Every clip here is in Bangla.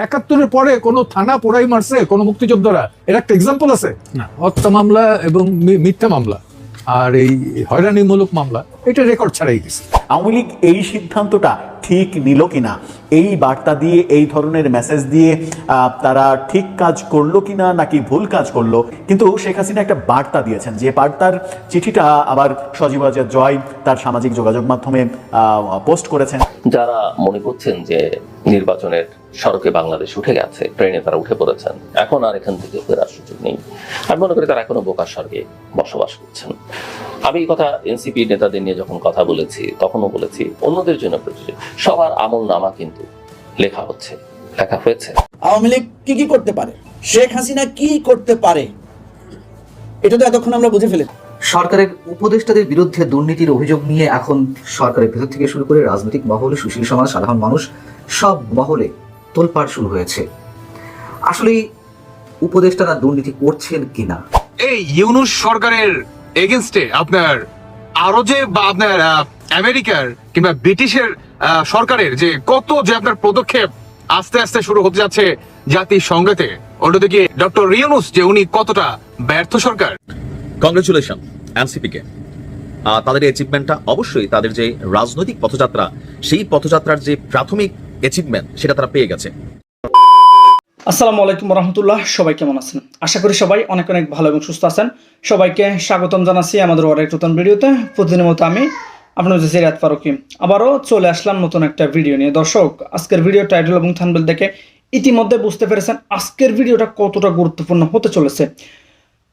একাত্তরের পরে কোনো থানা পোড়াই মারছে কোনো মুক্তিযোদ্ধারা। এর একটা এক্সাম্পল আছে। না। হত্যা মামলা এবং মি- মিথ্যা মামলা। আর এই হয়রানিমূলক মামলা এটা রেকর্ড ছাড়াই গেছে আওয়ামী লীগ এই সিদ্ধান্তটা ঠিক নিল কিনা? এই বার্তা দিয়ে এই ধরনের মেসেজ দিয়ে তারা ঠিক কাজ করল কিনা নাকি ভুল কাজ করল? কিন্তু শেখ হাসিনা একটা বার্তা দিয়েছেন যে বার্তার চিঠিটা আবার সজীব জয় তার সামাজিক যোগাযোগ মাধ্যমে পোস্ট করেছেন। যারা মনে করছেন যে নির্বাচনের সড়কে বাংলাদেশ উঠে গেছে ট্রেনে তারা উঠে পড়েছেন, এখন আর এখান থেকে ফেরার সুযোগ নেই। আমি মনে করি তারা এখনও বোকার স্বর্গে বসবাস করছেন। আমি এই কথা এনসিপি নেতাদের নিয়ে যখন কথা বলেছি, তখনও বলেছি, অন্যদের জন্য প্রযোজ্য। সবার আমল নামা কিন্তু লেখা হচ্ছে, লেখা হয়েছে। আওয়ামী লীগ কি কি করতে পারে? শেখ হাসিনা কি করতে পারে? এটা তো এতক্ষণ আমরা বুঝে ফেলেছি। সরকারের উপদেষ্টাদের বিরুদ্ধে দুর্নীতির অভিযোগ নিয়ে এখন সরকারের ভেতর থেকে শুরু করে রাজনৈতিক মহলে সুশীল সমাজ, সাধারণ মানুষ, সব মহলে তোলপাড় শুরু হয়েছে। আসলে উপদেষ্টারা দুর্নীতি করছেন কিনা? এই ইউনুস সরকারের এগেনস্টে আপনার আরও যে বা আপনার আমেরিকার কিংবা ব্রিটিশের সরকারের যে কত যে আপনার পদক্ষেপ আস্তে আস্তে শুরু হতে যাচ্ছে জাতির জাতিসংঘেতে, অন্যদিকে ডক্টর রিউনুস যে উনি কতটা ব্যর্থ সরকার। কংগ্রেচুলেশন এনসিপিকে তাদের অ্যাচিভমেন্টটা অবশ্যই তাদের যে রাজনৈতিক পথযাত্রা, সেই পথযাত্রার যে প্রাথমিক অ্যাচিভমেন্ট সেটা তারা পেয়ে গেছে। আসসালামু আলাইকুম রহমতুল্লাহ, সবাই কেমন আছেন? আশা করি সবাই অনেক অনেক ভালো এবং সুস্থ আছেন। সবাইকে স্বাগতম জানাচ্ছি আমাদের আরেক নতুন ভিডিওতে। প্রতিদিনের মতো আমি আপনার হচ্ছে সিরাত ফারুকি। আবারও চলে আসলাম নতুন একটা ভিডিও নিয়ে। দর্শক, আজকের ভিডিও টাইটেল এবং থানবেল দেখে ইতিমধ্যে বুঝতে পেরেছেন আজকের ভিডিওটা কতটা গুরুত্বপূর্ণ হতে চলেছে।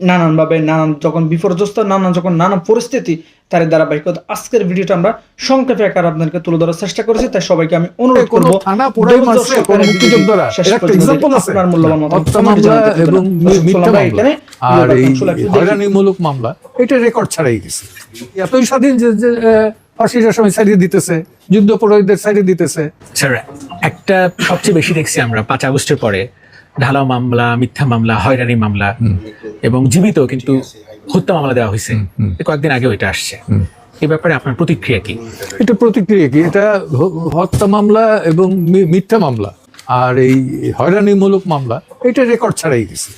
নানানভাবে নানান যখন বিপর্যস্ত নানান যখন নানা পরিস্থিতি তার ধারাবাহিকতা। আজকের ভিডিওটা আমরা সংক্ষেপে আকার আপনাদেরকে তুলে ধরার চেষ্টা করেছি তাই সবাইকে আমি অনুরোধ করব থানা পোড়াই ধৈর্য মারছে মুক্তিযোদ্ধারা? শেষ পর্যন্ত এক্সাম্পল আছে। আপনার মূল্যবান মতামত মামলা এটা রেকর্ড ছাড়াই গেছে। এতই স্বাধীন যে ফাঁসির সময় ছাড়িয়ে দিতেছে যুদ্ধপরাধীদের ছাড়িয়ে দিতেছে। স্যার একটা সবচেয়ে বেশি দেখছি আমরা পাঁচ আগস্টের পরে। ঢালাও মামলা মিথ্যা মামলা হয়রানি মামলা এবং জীবিত কিন্তু হত্যা মামলা দেওয়া হয়েছে। কয়েকদিন আগে ওইটা আসছে। এই ব্যাপারে আপনার প্রতিক্রিয়া কি? এটা প্রতিক্রিয়া কি? এটা হত্যা মামলা এবং মিথ্যা মামলা আর এই হয়রানিমূলক মামলা এটা রেকর্ড ছাড়াই গেছে।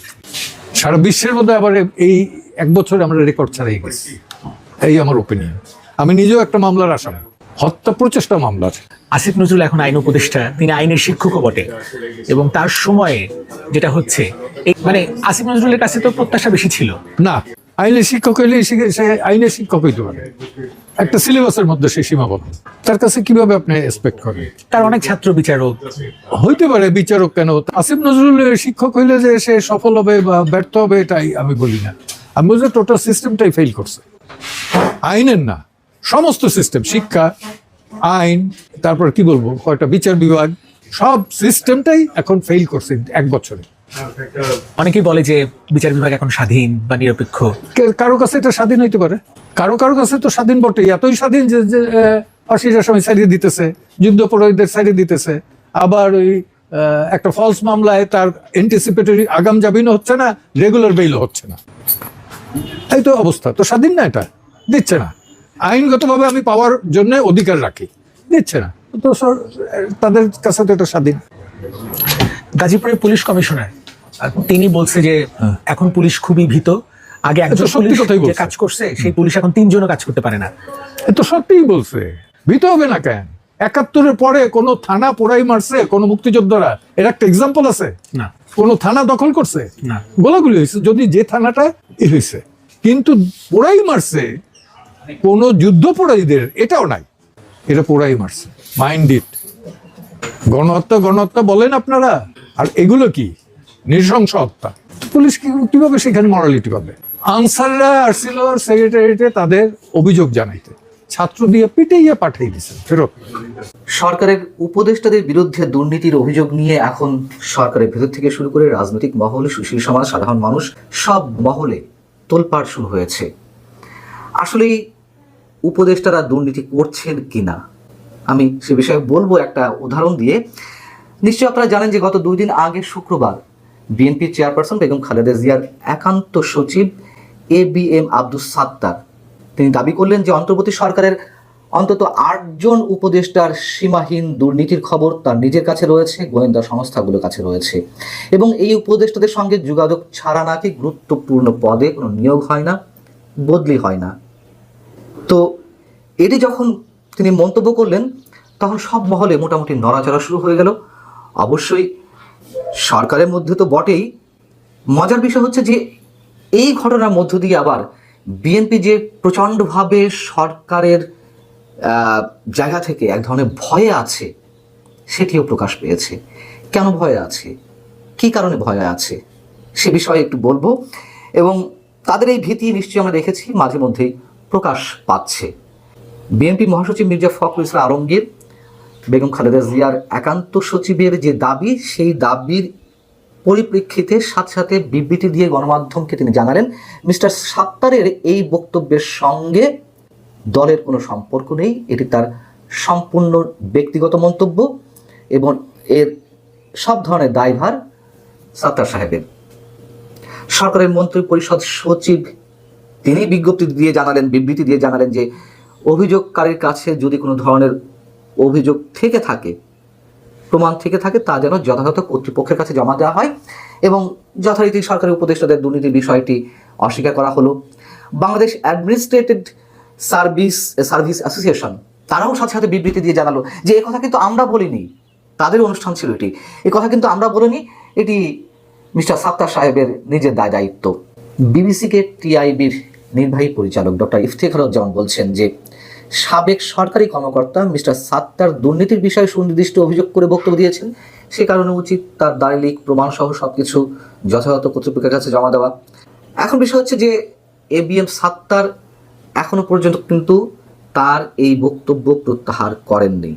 সারা বিশ্বের মধ্যে আবার এই এক বছরে আমরা রেকর্ড ছাড়াই গেছি। এই আমার ওপিনিয়ন আমি নিজেও একটা মামলার আসামি। হত্যা প্রচেষ্টা মামলার আসিফ নজরুল এখন আইন উপদেষ্টা তিনি আইনের শিক্ষকও বটে। এবং তার সময়ে যেটা হচ্ছে মানে আসিফ নজরুলের কাছে তো প্রত্যাশা বেশি ছিল। না আইনের শিক্ষক হইলে সে- আইনের শিক্ষক হইতে পারে। একটা সিলেবাসের মধ্যে সে সীমাবদ্ধ। তার কাছে কীভাবে আপনি এক্সপেক্ট করেন? তার অনেক ছাত্র বিচারক। হইতে পারে বিচারক কেন? আসিফ নজরুল শিক্ষক হইলে যে সে সফল হবে বা ব্যর্থ হবে এটাই আমি বলি না। আমি বলছি টোটাল সিস্টেমটাই ফেল করছে। আইনের না। সমস্ত সিস্টেম শিক্ষা আইন তারপর কি বলব কয়েকটা বিচার বিভাগ সব সিস্টেমটাই এখন ফেল করছে এক বছরে। অনেকেই বলে যে বিচার বিভাগ এখন স্বাধীন বা নিরপেক্ষ। কারও কাছে এটা স্বাধীন হইতে পারে। কারও কারও কাছে তো স্বাধীন বটে এতই স্বাধীন যে অশিটার সময় ছাড়িয়ে দিতেছে যুদ্ধপরাধীদের ছাড়িয়ে দিতেছে। আবার ওই একটা ফলস মামলায় তার এন্টিসিপেটরি আগাম জামিনও হচ্ছে না রেগুলার বেইলও হচ্ছে না। এই তো অবস্থা। তো স্বাধীন না এটা? দিচ্ছে না। আইনগতভাবে আমি পাওয়ার জন্য অধিকার রাখি। দিচ্ছে না। তো তাদের কাছে তো এটা স্বাধীন। গাজীপুরের পুলিশ কমিশনার তিনি বলছে যে এখন পুলিশ খুবই ভীত। আগে একজন সত্যি পুলিশ কথাই যে বলছে। কাজ করছে সেই পুলিশ এখন তিনজনও কাজ করতে পারে না। তো সত্যিই বলছে। ভীত হবে না কেন? একাত্তরের পরে কোনো থানা পোড়াই মারছে কোনো মুক্তিযোদ্ধারা? এর একটা এক্সাম্পল আছে? না। কোনো থানা দখল করছে? না। গোলাগুলি হয়েছে। যদি যে থানাটা ই হয়েছে কিন্তু পোড়াই মারছে কোনো যুদ্ধ পোড়াইদের এটাও নাই। এটা পোড়াই মারছে। মাইন্ড ইট গণহত্যা গণহত্যা বলেন আপনারা। আর এগুলো কি? নৃশংস হত্যা। পুলিশ কীভাবে সেখানে মরালিটি পাবে? আনসাররা আসছিল সেক্রেটারিয়েটে তাদের অভিযোগ জানাইতে। ছাত্র দিয়ে পিটাইয়া পাঠিয়ে দিয়েছেন ফেরত। সরকারের উপদেষ্টাদের বিরুদ্ধে দুর্নীতির অভিযোগ নিয়ে এখন সরকারের ভেতর থেকে শুরু করে রাজনৈতিক মহল সুশীল সমাজ, সাধারণ মানুষ, সব মহলে তোলপাড় শুরু হয়েছে। আসলে উপদেষ্টারা দুর্নীতি করছেন কিনা? আমি সে বিষয়ে বলব একটা উদাহরণ দিয়ে। নিশ্চয়ই আপনারা জানেন যে গত দুই দিন আগে শুক্রবার বিএনপি চেয়ারপারসন বেগম খালেদা জিয়ার একান্ত সচিব A B M Abdus Sattar, তিনি দাবি করলেন যে অন্তর্বর্তী সরকারের অন্তত আটজন উপদেষ্টার সীমাহীন দুর্নীতির খবর তার নিজের কাছে রয়েছে, গোয়েন্দা সংস্থাগুলোর কাছে রয়েছে। এবং এই উপদেষ্টাদের সঙ্গে যোগাযোগ ছাড়া নাকি গুরুত্বপূর্ণ পদে কোনো নিয়োগ হয় না, বদলি হয় না। তো এটি যখন তিনি মন্তব্য করলেন, তখন সব মহলে মোটামুটি নড়াচড়া শুরু হয়ে গেল। অবশ্যই সরকারের মধ্যে তো বটেই। মজার বিষয় হচ্ছে যে, এই ঘটনার মধ্য দিয়ে আবার বিএনপি যে প্রচণ্ডভাবে সরকারের জায়গা থেকে এক ধরনের ভয়ে আছে, সেটিও প্রকাশ পেয়েছে। কেন ভয়ে আছে? কি কারণে ভয়ে আছে? সে বিষয়ে একটু বলব। এবং তাদের এই ভীতি নিশ্চয়ই আমরা দেখেছি মাঝে মধ্যেই। প্রকাশ পাচ্ছে। বিএনপি মহাসচিব মির্জা ফখরুল ইসলাম আলমগীর, বেগম খালেদা জিয়ার একান্ত সচিবের যে দাবি, সেই দাবির পরিপ্রেক্ষিতে সাথে সাথে বিবৃতি দিয়ে গণমাধ্যমকে তিনি জানালেন, মিস্টার সাত্তারের এই বক্তব্যের সঙ্গে দলের কোনো সম্পর্ক নেই। এটি তার সম্পূর্ণ ব্যক্তিগত মন্তব্য এবং এর সব ধরনের দায়ভার সাত্তার সাহেবের। সরকারের মন্ত্রী পরিষদ সচিব তিনি বিজ্ঞপ্তি দিয়ে জানালেন, বিবৃতি দিয়ে জানালেন যে অভিযোগকারীর কাছে যদি কোনো ধরনের অভিযোগ থেকে থাকে, প্রমাণ থেকে থাকে, তা যেন যথাযথ কর্তৃপক্ষের কাছে জমা দেওয়া হয় এবং যথারীতি সরকারি উপদেষ্টাদের দুর্নীতির বিষয়টি অস্বীকার করা হলো। Bangladesh administrated service service association, তারাও সাথে সাথে বিবৃতি দিয়ে জানালো যে এ কথা কিন্তু আমরা বলিনি, তাদের অনুষ্ঠান ছিল এটি। এ কথা কিন্তু আমরা বলিনি, এটি মিস্টার সাত্তার সাহেবের নিজের দায় দায়িত্ব বিবিসিকে টিআইবির নির্বাহী পরিচালক ডক্টর ইফতেখারুজ্জামান বলছেন যে, সাবেক সরকারি কর্মকর্তা মিস্টার সাত্তার দুর্নীতির বিষয়ে সুনির্দিষ্ট অভিযোগ করে বক্তব্য দিয়েছেন। সে কারণে উচিত তার দালিলিক প্রমাণ সহ সবকিছু যথাযথ কর্তৃপক্ষের কাছে জমা দেওয়া। এখন বিষয় হচ্ছে যে, এ বি এম সাত্তার এখনও পর্যন্ত কিন্তু তার এই বক্তব্য প্রত্যাহার করেননি।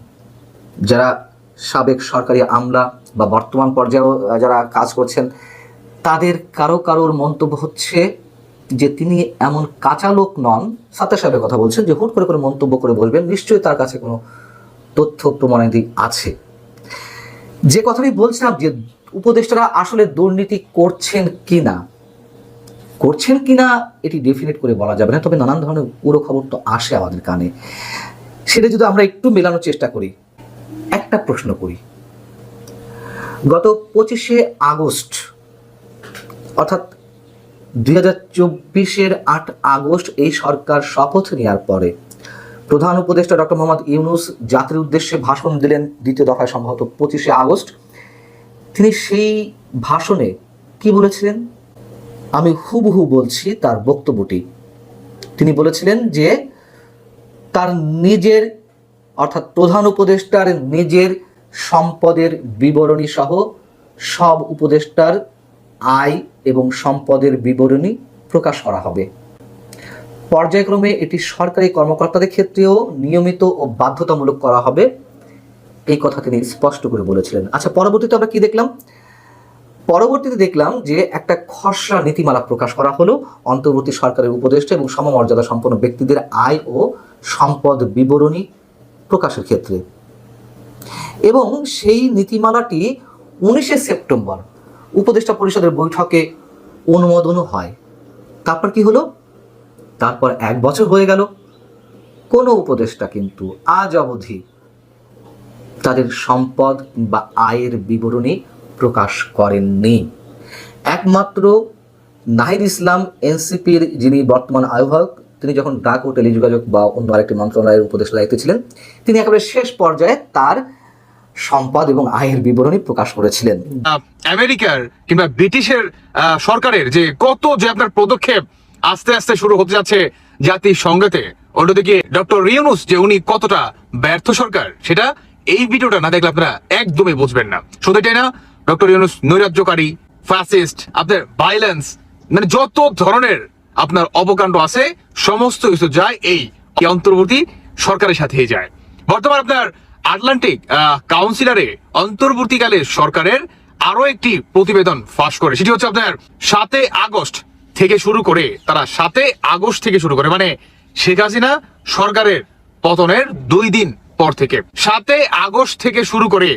যারা সাবেক সরকারি আমলা বা বর্তমান পর্যায়েও যারা কাজ করছেন, তাদের কারও কারোর মন্তব্য হচ্ছে যে তিনি এমন কাঁচা লোক নন। সাত্তার সাহেবের কথা বলছেন যে হুট করে করে মন্তব্য করে বলবেন, নিশ্চয়ই তার কাছে কোনো তথ্য প্রমাণাদি আছে। যে কথাটি বলছিলাম যে উপদেষ্টারা আসলে দুর্নীতি করছেন কি না করছেন কিনা এটি ডেফিনেট করে বলা যাবে না, তবে নানান ধরনের পুরো খবর তো আসে আমাদের কানে। সেটা যদি আমরা একটু মেলানোর চেষ্টা করি, একটা প্রশ্ন করি। গত পঁচিশে আগস্ট, অর্থাৎ দুই হাজার চব্বিশের আট আগস্ট এই সরকার শপথ নেওয়ার পরে প্রধান উপদেষ্টা ডক্টর মোহাম্মদ ইউনুস জাতির উদ্দেশ্যে ভাষণ দিলেন দ্বিতীয় দফায় সম্ভবত পঁচিশে আগস্ট। তিনি সেই ভাষণে কি বলেছিলেন? আমি হুবহু বলছি তার বক্তব্যটি। তিনি বলেছিলেন যে তার নিজের, অর্থাৎ প্রধান উপদেষ্টার নিজের সম্পদের বিবরণী সহ সব উপদেষ্টার আয় এবং সম্পদের বিবরণী প্রকাশ করা হবে। পর্যায়ক্রমে এটি সরকারি কর্মকর্তাদের ক্ষেত্রেও নিয়মিত ও বাধ্যতামূলক করা হবে। এই কথা তিনি স্পষ্ট করে বলেছিলেন। আচ্ছা পরবর্তীতে আমরা কি দেখলাম? পরবর্তীতে দেখলাম যে একটা খসড়া নীতিমালা প্রকাশ করা হলো। অন্তর্বর্তী সরকারের উপদেষ্টা এবং সমমর্যাদা সম্পন্ন ব্যক্তিদের আয় ও সম্পদ বিবরণী প্রকাশের ক্ষেত্রে। এবং সেই নীতিমালাটি উনিশে সেপ্টেম্বর উপদেষ্টা পরিষদের বৈঠকে অনুমোদনও হয়। তারপর কি হলো? তারপর এক বছর হয়ে গেল। কোনো উপদেষ্টা কিন্তু আজ অবধি তাদের সম্পদ বা আয়ের বিবরণী প্রকাশ করেননি। একমাত্র নাহিদ ইসলাম, এনসিপির যিনি বর্তমান আহ্বায়ক, তিনি যখন ডাক ও টেলিযোগাযোগ বা অন্য আরেকটি মন্ত্রণালয়ের উপদেষ্টা দায়িত্বে ছিলেন, তিনি একেবারে শেষ পর্যায়ে তার সম্পদ এবং আয়ের বিবরণী প্রকাশ করেছিলেন। আমেরিকার কিংবা ব্রিটিশের সরকারের যে কত যে আপনার পদক্ষেপ আস্তে আস্তে শুরু হতে যাচ্ছে জাতিসংঘেতে, অন্যদিকে ডক্টর রিউনুস যে উনি কতটা ব্যর্থ সরকার, সেটা এই ভিডিওটা না দেখলে আপনারা একদমই বুঝবেন না। শুধু এটাই না, ডক্টর ইউনুস নৈরাজ্যকারী ফ্যাসিস্ট আপনার ভাইলেন্স মানে যত ধরনের আপনার অবকাণ্ড আছে, সমস্ত কিছু যায় এই অন্তর্বর্তী সরকারের সাথেই যায়। বর্তমান আপনার আটলান্টিক কাউন্সিলরে অন্তর্বর্তীকালে সরকারের আরও একটি প্রতিবেদন ফাঁস করে। সেটি হচ্ছে আপনার সাতই আগস্ট থেকে শুরু করে, তারা সাতই আগস্ট থেকে শুরু করে মানে শেখ হাসিনা সরকারের পতনের দুই দিন পর থেকে। সাতই আগস্ট থেকে শুরু করে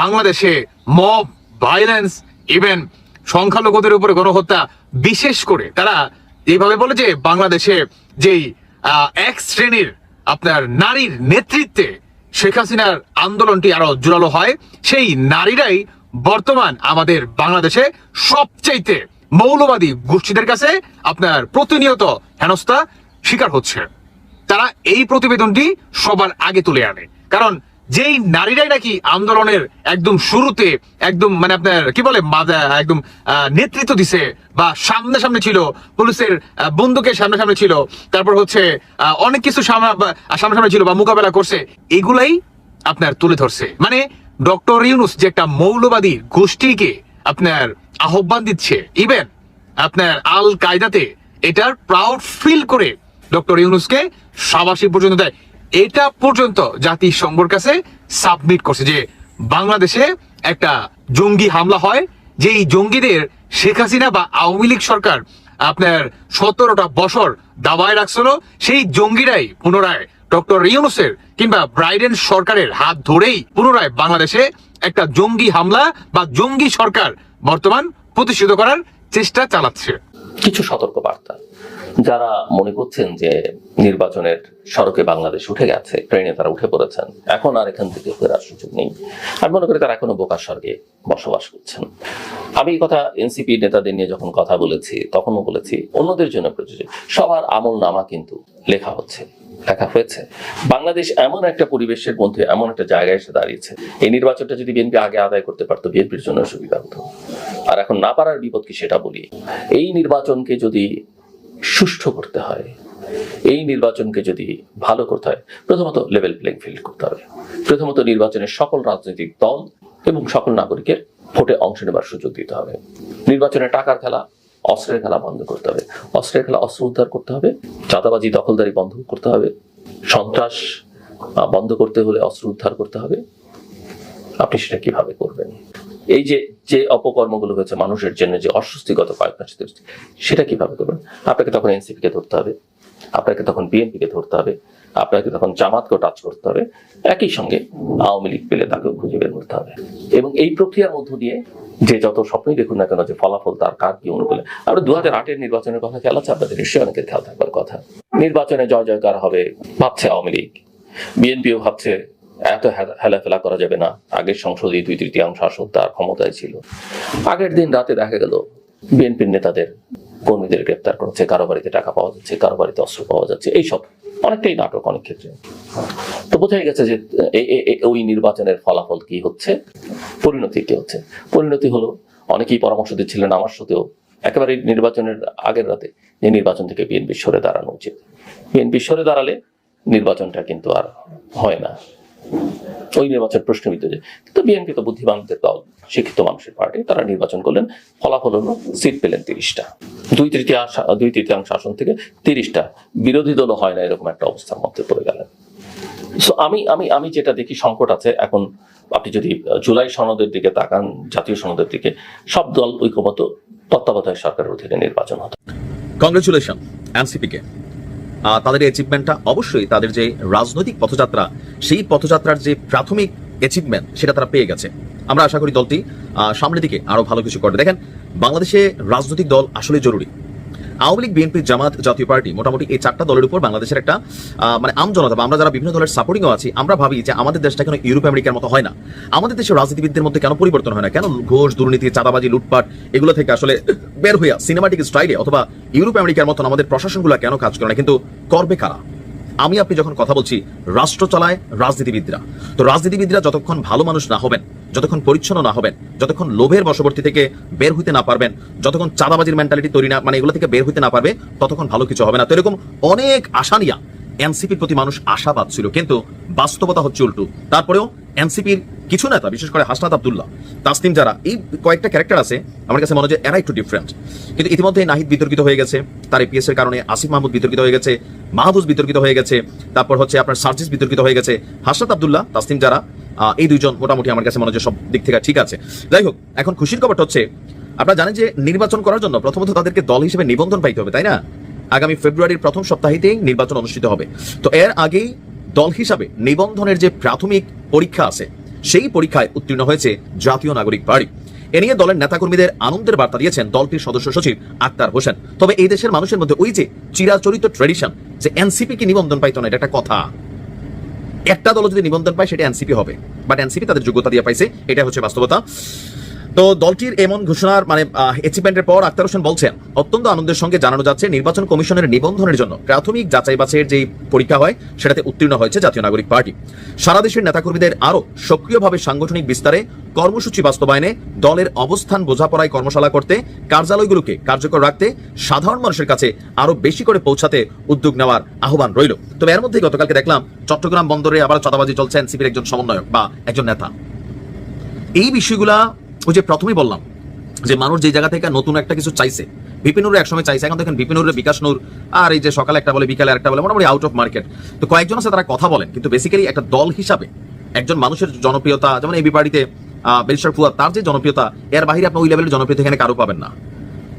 বাংলাদেশে মব ভাইলেন্স ইভেন সংখ্যালঘুদের উপরে গণহত্যা বিশেষ করে, তারা এইভাবে বলে যে বাংলাদেশে যেই এক শ্রেণির আপনার নারীর নেতৃত্বে শেখ হাসিনার আন্দোলনটি আরও জোরালো হয়। সেই নারীরাই বর্তমান আমাদের বাংলাদেশে সবচাইতে মৌলবাদী গোষ্ঠীদের কাছে আপনার প্রতিনিয়ত হেনস্থা শিকার হচ্ছে। তারা এই প্রতিবেদনটি সবার আগে তুলে আনে। কারণ যেই নারীরাই নাকি আন্দোলনের একদম শুরুতে একদম মানে আপনার কি বলে একদম নেতৃত্ব দিছে বা সামনে সামনে ছিল, পুলিশের বন্দুকের সামনে সামনে ছিল, তারপর হচ্ছে অনেক কিছু সামনে সামনে ছিল বা মোকাবেলা করছে, এগুলাই আপনার তুলে ধরছে। মানে ডক্টর ইউনুস যে একটা মৌলবাদী গোষ্ঠীকে আপনার আহ্বান দিচ্ছে ইভেন আপনার আল কায়দাতে এটার প্রাউড ফিল করে ডক্টর ইউনুসকে সাবাসী পর্যন্ত দেয়। এটা পর্যন্ত জাতিসংঘের কাছে সাবমিট করছে যে বাংলাদেশে একটা জঙ্গি হামলা হয় যে এই জঙ্গিদের শেখ হাসিনা বা আওয়ামী লীগ সরকার আপনার সতেরোটা বছর দাবায় রাখছিল, সেই জঙ্গিরাই পুনরায় ডক্টর ইউনুসের কিংবা ব্রাইডেন সরকারের হাত ধরেই পুনরায় বাংলাদেশে একটা জঙ্গি হামলা বা জঙ্গি সরকার বর্তমান প্রতিষ্ঠিত করার চেষ্টা চালাচ্ছে। কিছু সতর্ক বার্তা যারা মনে করছেন যে নির্বাচনের সড়কে বাংলাদেশ উঠে গেছে, ট্রেনে তারা উঠে পড়েছেন, এখন আর এখান থেকে ফেরার সুযোগ নেই। আমি মনে করি তারা এখনও বোকার স্বর্গে বসবাস করছেন। আমি এই কথা এনসিপি নেতাদের নিয়ে যখন কথা বলেছি, তখনও বলেছি, অন্যদের জন্য প্রযোজ্য। সবার আমল নামা কিন্তু লেখা হচ্ছে, লেখা হয়েছে। বাংলাদেশ এমন একটা পরিবেশের মধ্যে, এমন একটা জায়গায় এসে দাঁড়িয়েছে। এই নির্বাচনটা যদি বিএনপি আগে আদায় করতে পারতো, বিএনপির জন্য সুবিধা হতো। আর এখন না পারার বিপদ কি সেটা বলি। এই নির্বাচনকে যদি সুষ্ঠু করতে হয়। এই নির্বাচনকে যদি ভালো করতে হয়, প্রথমত লেভেল প্লেইং ফিল্ড করতে হবে। প্রথমত নির্বাচনের সকল রাজনৈতিক দল এবং সকল নাগরিকের ভোটে অংশ নেবার সুযোগ দিতে হবে। নির্বাচনে টাকার খেলা, অস্ত্রের খেলা বন্ধ করতে হবে। অস্ত্রের খেলা অস্ত্র উদ্ধার করতে হবে, চাঁদাবাজি, দখলদারি বন্ধ করতে হবে, সন্ত্রাস বন্ধ করতে হলে অস্ত্র উদ্ধার করতে হবে। আপনি সেটা কীভাবে করবেন? এই যে যে অপকর্মগুলো হয়েছে মানুষের জন্য যে অস্বস্তিগত কয়েক মাস সেটা কীভাবে করবেন? আপনাকে তখন এনসিপি কে ধরতে হবে, আপনাকে তখন বিএনপি কে ধরতে হবে, আপনাকে তখন জামাতকেও টাচ করতে হবে, একই সঙ্গে আওয়ামী লীগ পেলে তাকেও খুঁজে বের করতে হবে। এবং এই প্রক্রিয়ার মধ্য দিয়ে যে যত স্বপ্নই দেখুন না কেন যে ফলাফল তার কার কি অনুকূলে, আমরা দু হাজার আটের নির্বাচনের কথা খেয়াল আছে, আপনাদের নিশ্চয়ই অনেকের খেয়াল থাকবার কথা। নির্বাচনে জয় জয়কার হবে, ভাবছে আওয়ামী লীগ, বিএনপিও ভাবছে এত হেলাফেলা করা যাবে না। আগের সংসদে দুই তৃতীয়াংশ আসন তার ক্ষমতায় ছিল। আগের দিন রাতে দেখা গেল, বিএনপির নেতাদের কর্মীদের গ্রেপ্তার করছে কারও বাড়িতে টাকা পাওয়া যাচ্ছে কারও বাড়িতে অস্ত্র পাওয়া যাচ্ছে, এইসব। অনেকটাই নাটক অনেক ক্ষেত্রে। তো বোঝাই গেছে যে ওই নির্বাচনের ফলাফল কি হচ্ছে, পরিণতি কি হচ্ছে? পরিণতি হলো, অনেকেই পরামর্শ দিচ্ছিলেন আমার সাথেও, একেবারে নির্বাচনের আগের রাতে যে নির্বাচন থেকে বিএনপি সরে দাঁড়ানো উচিত। বিএনপি সরে দাঁড়ালে নির্বাচনটা কিন্তু আর হয় না। ওই নির্বাচন প্রশ্নবিদ্ধ যে কিন্তু বিএনপি তো বুদ্ধিমানদের দল, শিক্ষিত মানুষের পার্টি তারা নির্বাচন করলেন, ফলাফল হলো সিট পেলেন তিরিশটা। দুই তৃতীয়াংশ দুই তৃতীয়াংশ আসন থেকে তিরিশটা। বিরোধী দলও হয় না, এরকম একটা অবস্থার মধ্যে পড়ে গেলেন। সো আমি আমি আমি যেটা দেখি সংকট আছে, এখন আপনি যদি জুলাই সনদের দিকে তাকান, জাতীয় সনদের দিকে, সব দল ঐক্যমত তত্ত্বাবধায়ক সরকারের অধীনে নির্বাচন হতো। কংগ্রেচুলেশন এনসিপিকে তাদের অ্যাচিভমেন্টটা অবশ্যই তাদের যে রাজনৈতিক পথযাত্রা, সেই পথযাত্রার যে প্রাথমিক অ্যাচিভমেন্ট সেটা তারা পেয়ে গেছে। আমরা আশা করি দলটি সামনের দিকে আরও ভালো কিছু করবে। দেখেন, বাংলাদেশে রাজনৈতিক দল আসলে জরুরি। আওয়ামী লীগ, বিএনপি, জামাত জাতীয় পার্টি মোটামুটি এই চারটা দলের উপর বাংলাদেশের একটা মানে আমজনতা বা আমরা যারা বিভিন্ন দলের সাপোর্টিংও আছি, আমরা ভাবি যে আমাদের দেশটা কেন ইউরোপ আমেরিকার মতো হয় না? আমাদের দেশের রাজনীতিবিদদের মধ্যে কেন পরিবর্তন হয় না? কেন ঘোষ, দুর্নীতি, চাঁদাবাজি, লুটপাট এগুলো থেকে আসলে বের হইয়া সিনেমাটিক স্টাইলে অথবা ইউরোপ আমেরিকার মতন আমাদের প্রশাসনগুলো কেন কাজ করে না? কিন্তু করবে কারা? আমি আপনি যখন কথা বলছি, রাষ্ট্র চালায় রাজনীতিবিদরা। তো রাজনীতিবিদরা যতক্ষণ ভালো মানুষ না হবেন যতক্ষণ পরিচ্ছন্ন না হবেন, যতক্ষণ লোভের বশবর্তী থেকে বের হইতে না পারবেন, যতক্ষণ চাঁদাবাজির মেন্টালিটি তৈরি না মানে এগুলো থেকে বের হইতে না পারবে, ততক্ষণ ভালো কিছু হবে না। তো এরকম অনেক আশা নিয়া এনসিপির প্রতি মানুষ আশাবাদ ছিল, কিন্তু বাস্তবতা হচ্ছে উল্টো। তারপরেও এনসিপির কিছু নেতা, বিশেষ করে হাসনাত আব্দুল্লাহ, তাসনিম যারা, এই কয়েকটা ক্যারেক্টার আছে, আমার কাছে মনে হয় এরা একটু ডিফারেন্ট কিন্তু ইতিমধ্যে নাহিদ বিতর্কিত হয়ে গেছে, তার এপিএস এর কারণে আসিফ মাহমুদ বিতর্কিত হয়ে গেছে মাহবুজ বিতর্কিত হয়ে গেছে, তারপর হচ্ছে আপনার সার্জিস বিতর্কিত হয়ে গেছে, হাসনাত আবদুল্লাহ, তাসনিম যারা এই দুইজন মোটামুটি আমার কাছে মনে যে সব দিক থেকে ঠিক আছে। যাই হোক, এখন খুশির খবরটা হচ্ছে, আপনারা জানেন যে নির্বাচন করার জন্য প্রথমত তাদেরকে দল হিসেবে নিবন্ধন পাইতে হবে, তাই না? আগামী ফেব্রুয়ারির প্রথম সপ্তাহেতেই নির্বাচন অনুষ্ঠিত হবে। তো এর আগেই দল হিসাবে নিবন্ধনের যে প্রাথমিক পরীক্ষা আছে, সেই পরীক্ষায় উত্তীর্ণ হয়েছে জাতীয় নাগরিক পার্টি। এ নিয়ে দলের নেতাকর্মীদের আনন্দের বার্তা দিয়েছেন দলটির সদস্য সচিব আক্তার হোসেন। তবে এই দেশের মানুষের মধ্যে ওই যে চিরাচরিত ট্রেডিশন যে এনসিপি কি নিবন্ধন পাইতো না, এটা একটা কথা। একটা দল যদি নিবন্ধন পায় সেটা এনসিপি হবে। বাট এনসিপি তাদের যোগ্যতা দিয়ে পাইছে এটা হচ্ছে বাস্তবতা। তো দলটির এমন ঘোষণার মানে অ্যাচিভমেন্টের পর আক্তার হোসেন বলছেন, অত্যন্ত আনন্দের সঙ্গে জানানো যাচ্ছে নির্বাচন কমিশনের নিবন্ধনের জন্য প্রাথমিক যাচাই বাছাইয়ের যে পরীক্ষা হয়, সেটাতে উত্তীর্ণ হয়েছে জাতীয় নাগরিক পার্টি। সারা দেশের নেতাকর্মীদের আরও সক্রিয়ভাবে সাংগঠনিক বিস্তারে কর্মসূচি বাস্তবায়নে দলের অবস্থান বোঝাপড়ায় কর্মশালা করতে, কার্যালয়গুলোকে কার্যকর রাখতে, সাধারণ মানুষের কাছে আরও বেশি করে পৌঁছাতে উদ্যোগ নেওয়ার আহ্বান রইল। তবে এর মধ্যেই গতকালকে দেখলাম, চট্টগ্রাম বন্দরে আবার চাঁদাবাজি চলছে এনসিপির একজন সমন্বয়ক বা একজন নেতা। এই বিষয়গুলা ওই যে প্রথমেই বললাম যে মানুষ যে জায়গা থেকে নতুন একটা কিছু চাইছে বিপিনুর একসময় চাইছে। এখন দেখেন বিপিনুরের বিকাশ নূর আর এই যে সকালে একটা বলে, বিকালে একটা বলে, মোটামুটি আউট অফ মার্কেট তো কয়েকজন আছে তারা কথা বলেন, কিন্তু বেসিক্যালি একটা দল হিসাবে একজন মানুষের জনপ্রিয়তা, যেমন এবি পার্টিতে বেরিস্টার ফুয়া তার যে জনপ্রিয়তা, এর বাইরে আপনি ওই লেভেলের জনপ্রিয়তা এখানে কারও পাবেন না।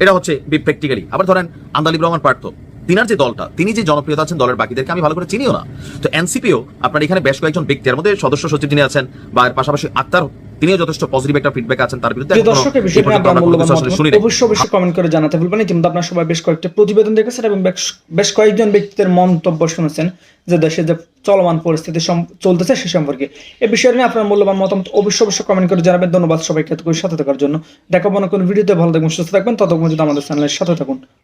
এটা হচ্ছে প্র্যাকটিক্যালি আবার ধরেন আন্দালিব রহমান পার্থ, তিনার যে দলটা, তিনি যে জনপ্রিয়তা আছেন দলের বাকিদেরকে আমি ভালো করে চিনিও না। তো এনসিপিও আপনার এখানে বেশ কয়েকজন ব্যক্তি, এর মধ্যে সদস্য সচিব যিনি আছেন বা এর পাশাপাশি আক্তার তিনিও যথেষ্ট পজিটিভ একটা ফিডব্যাক আছেন তার বিরুদ্ধে। প্রিয় এখনও দর্শক এই এই বিষয়টা আপনার মূল্যবান অবশ্যই অবশ্যই কমেন্ট করে জানাতে ভুলবেন ইতিমধ্যে আপনারা সবাই বেশ কয়েকটা প্রতিবেদন দেখেছেন এবং বেশ- কয়েকজন ব্যক্তিদের মন্তব্য শুনেছেন যে দেশে যে চলমান পরিস্থিতি চলতেছে সে সম্পর্কে। এ বিষয়ে নিয়ে আপনার মূল্যবান মতামত অবশ্যই অবশ্যই কমেন্ট করে জানাবেন। ধন্যবাদ সবাইকে এতক্ষণ সাথে থাকার জন্য। দেখাবো না কোনো ভিডিওতে। ভালো থাকবেন সুস্থ থাকবেন ততক্ষণ যদি আমাদের চ্যানেলের সাথে থাকুন।